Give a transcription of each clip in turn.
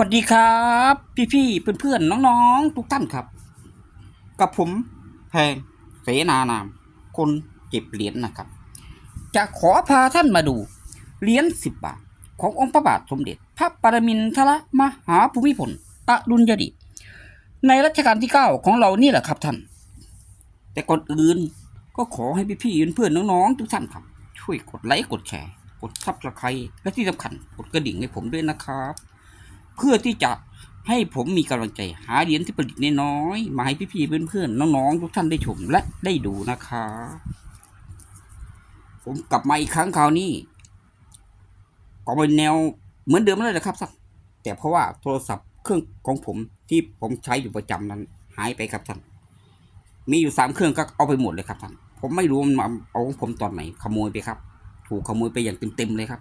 สวัสดีครับ พี่ๆเพื่อนๆน้องๆ ทุกท่านครับ กับผมแพงเสนานาม คนเก็บเหรียญนะครับ จะขอพาท่านมาดูเหรียญสิบบาท ขององค์พระบาทสมเด็จ พระปรมินทรมหาภูมิพลอดุลยเดชในรัชกาลที่เก้าของเรานี่แหละครับท่าน แต่ก่อนอื่นก็ขอให้พี่ๆเพื่อนๆน้องๆ ทุกท่านครับ ช่วยกดไลค์กดแชร์ กดซับสไครต์และที่สำคัญกดกระดิ่งให้ผมด้วยนะครับ เพื่อที่จะให้ผมมีกำลังใจหาเหรียญที่ประดิษฐ์น้อยๆมาให้พี่ๆเพื่อนๆน้องๆทุกท่านได้ชมและได้ดูนะครับผมกลับมาอีกครั้งคราวนี้ก็เป็นแนวเหมือนเดิมแล้วนะครับท่านแต่เพราะว่าโทรศัพท์เครื่องของผมที่ผมใช้อยู่ประจำนั้น หายไปครับท่านมีอยู่สามเครื่องก็เอาไปหมดเลยครับท่านผมไม่รู้มันมาเอาของผมตอนไหนขโมยไปครับ ถูกขโมยไปอย่างเต็มๆเลยครับ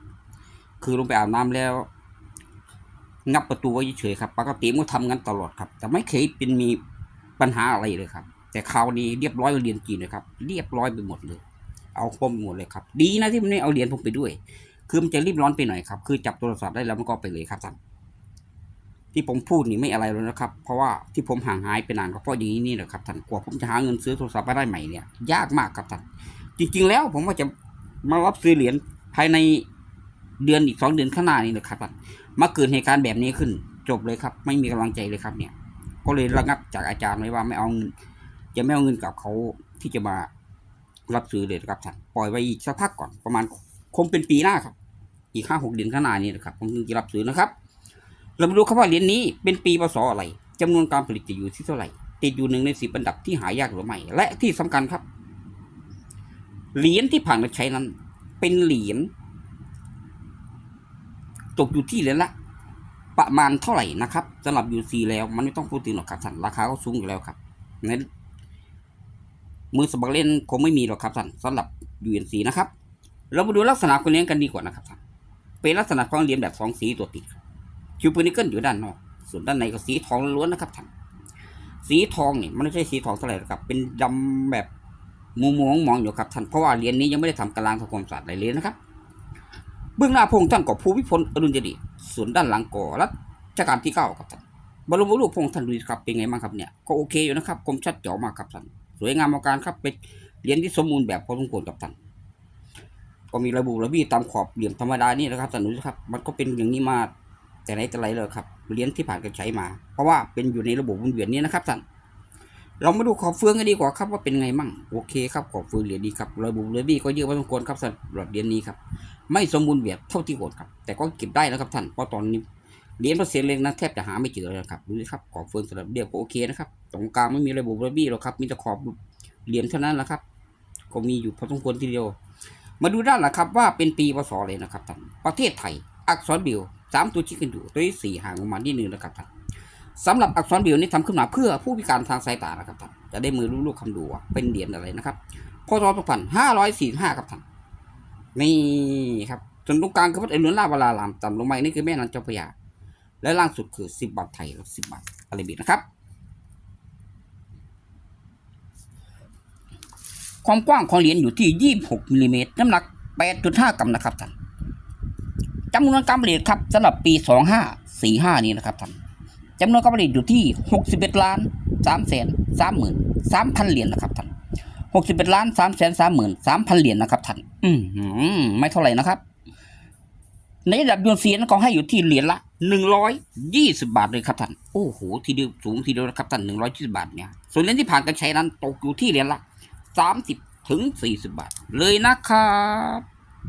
คือลงไปอาบน้ำแล้ว งับประตูไว้เฉยครับ ปกติมันก็ทำงั้นตลอดครับ แต่ไม่เคยเป็นมีปัญหาอะไรเลยครับ แต่คราวนี้เรียบร้อยเรียนจีนเลยครับ เรียบร้อยไปหมดเลย เอาคมหมดเลยครับ ดีนะที่มันไม่เอาเหรียญผมไปด้วย คือมันจะรีบร้อนไปหน่อยครับ คือจับโทรศัพท์ได้แล้วมันก็ไปเลยครับท่านที่ผมพูดนี่ไม่อะไรเลยนะครับ เพราะว่าที่ผมห่างหายไปนานก็เพราะอย่างนี้นี่แหละครับท่านกว่าผมจะหาเงินซื้อโทรศัพท์มาได้ใหม่เนี่ย ยากมากครับท่านจริง ๆ แล้วผมว่าจะมารับซื้อเหรียญภายในเดือนอีกสองเดือนข้างหน้านี่นะครับท่าน มาเกิดเหตุการณ์แบบนี้ขึ้น จบเลยครับ ไม่มีกำลังใจเลยครับ เนี่ย ก็เลยระงับจากอาจารย์ไว้ว่าไม่เอาเงินจะไม่เอาเงินกับเขาที่จะมารับซื้อเลยนะครับท่านปล่อยไว้อีกสักพักก่อนประมาณคงเป็นปีหน้าครับ อีกห้าหกเดือนข้างหน้านี้นะครับผมถึงจะรับซื้อนะครับ เรามาดูครับว่าเหรียญนี้เป็นปีพศอะไรจำนวนการผลิตจะอยู่ที่เท่าไหร่ ติดอยู่หนึ่งในสิบอันดับที่หายากหรือไม่และที่สำคัญครับเหรียญที่ผ่านการใช้นั้น เป็นเหรียญ ตกอยู่ที่เหรียญละประมาณเท่าไหร่นะครับสำหรับ UC แล้วมันไม่ต้องพูดถึงหรอกครับท่านราคาก็สูงอยู่แล้วครับในมือสมัครเล่นคงไม่มีหรอกครับท่านสำหรับ UNC นะครับ เรามาดูลักษณะของเหรียญกันดีกว่านะครับท่านเป็นลักษณะของเหรียญแบบสองสีตัวติดคิวปูนิเกิลอยู่ด้านนอก ส่วนด้านในก็สีทองล้วนนะครับท่านสีทองนี่มันไม่ใช่สีทองเท่าไหร่หรอกครับ เป็นดำแบบมัวมัวมองอยู่ครับท่านเพราะว่าเหรียญนี้ยังไม่ได้ทำกลางทำความสะอาดอะไรเลยนะครับ เบื้องหน้าพงท่านก็ภูมิพลอดุลยเดชส่วนด้านหลังก็รัชกาลที่เก้าครับท่านบรมรูปพงท่านดูครับเป็นไงบ้างครับเนี่ยก็โอเคอยู่นะครับคมชัดเจ๋อมากครับท่านสวยงามมาการครับเป็นเหรียญที่สมบูรณ์แบบพอสมควรครับท่านก็มีระบุระเบียบตามขอบเหลี่ยมธรรมดานี่นะครับท่านดูครับ มันก็เป็นอย่างนี้มาแต่ไหนแต่ไรเลยครับเหรียญที่ผ่านการใช้มา เพราะว่าเป็นอยู่ในระบบวนเวียนนี้นะครับท่าน เรามาดูขอบเฟืองกันดีกว่าครับว่าเป็นไงมั่งโอเคครับขอบเฟืองเหรียญดีครับระบุระเบียบก็เยอะพอสมควรครับสำหรับเหรียญนี้ครับไม่สมบูรณ์แบบเท่าที่ควรครับแต่ก็เก็บได้นะครับท่านเพราะตอนนี้เหรียญเปอร์เซ็นต์เล็กนะแทบจะหาไม่เจอแล้วครับดูสิครับขอบเฟืองสำหรับเรียบก็โอเคนะครับตรงกลางไม่มีระบบระบี้หรอกครับมีแต่ขอบเหรียญเท่านั้นแหละครับ ก็มีอยู่พอสมควรทีเดียว มาดูด้านหลังครับว่าเป็นปีพศเลยนะครับท่านประเทศไทยอักษรบิวสามตัวชี้กันอยู่ตัวที่สี่ห่างออกมานิดนึงนะครับท่าน สำหรับอักษรบิวนี้ทำขึ้นมาเพื่อผู้พิการทางสายตานะครับท่านจะได้มือรู้ลูกคำดูว่าเป็นเหรียญอะไรนะครับพศสองพันห้าร้อยสี่ห้าครับท่านนี่ครับส่วนตรงกลางคือวัดเอรุนลาวาลารามต่ำลงมานี่คือแม่น้ำเจ้าพยา และล่างสุดคือสิบบาทไทยและสิบบาทอะไรบีนะครับ ความกว้างของเหรียญอยู่ที่ยี่หกมิลลิเมตรน้ำหนักแปดจุดห้ากรัมนะครับท่านจำนวนการผลิตครับสำหรับปีสองห้าสี่ห้านี้นะครับท่าน จำนวนการผลิตอยู่ที่หกสิบเอ็ดล้านสามแสนสามหมื่นสามพันเหรียญนะครับท่านหกสิบเอ็ดล้านสามแสนสามหมื่นสามพันเหรียญนะครับท่านอืมหือไม่เท่าไหร่นะครับ ในระดับยูนเซียนก็ให้อยู่ที่เหรียญละหนึ่งร้อยยี่สิบาทเลยครับท่านโอ้โหทีเดียวสูงทีเดียวนะครับท่านหนึ่งร้อยยี่สิบาทเนี่ยส่วนเหรียญที่ผ่านการใช้นั้นตกอยู่ที่เหรียญละสามสิบถึงสี่สิบาทเลยนะครับ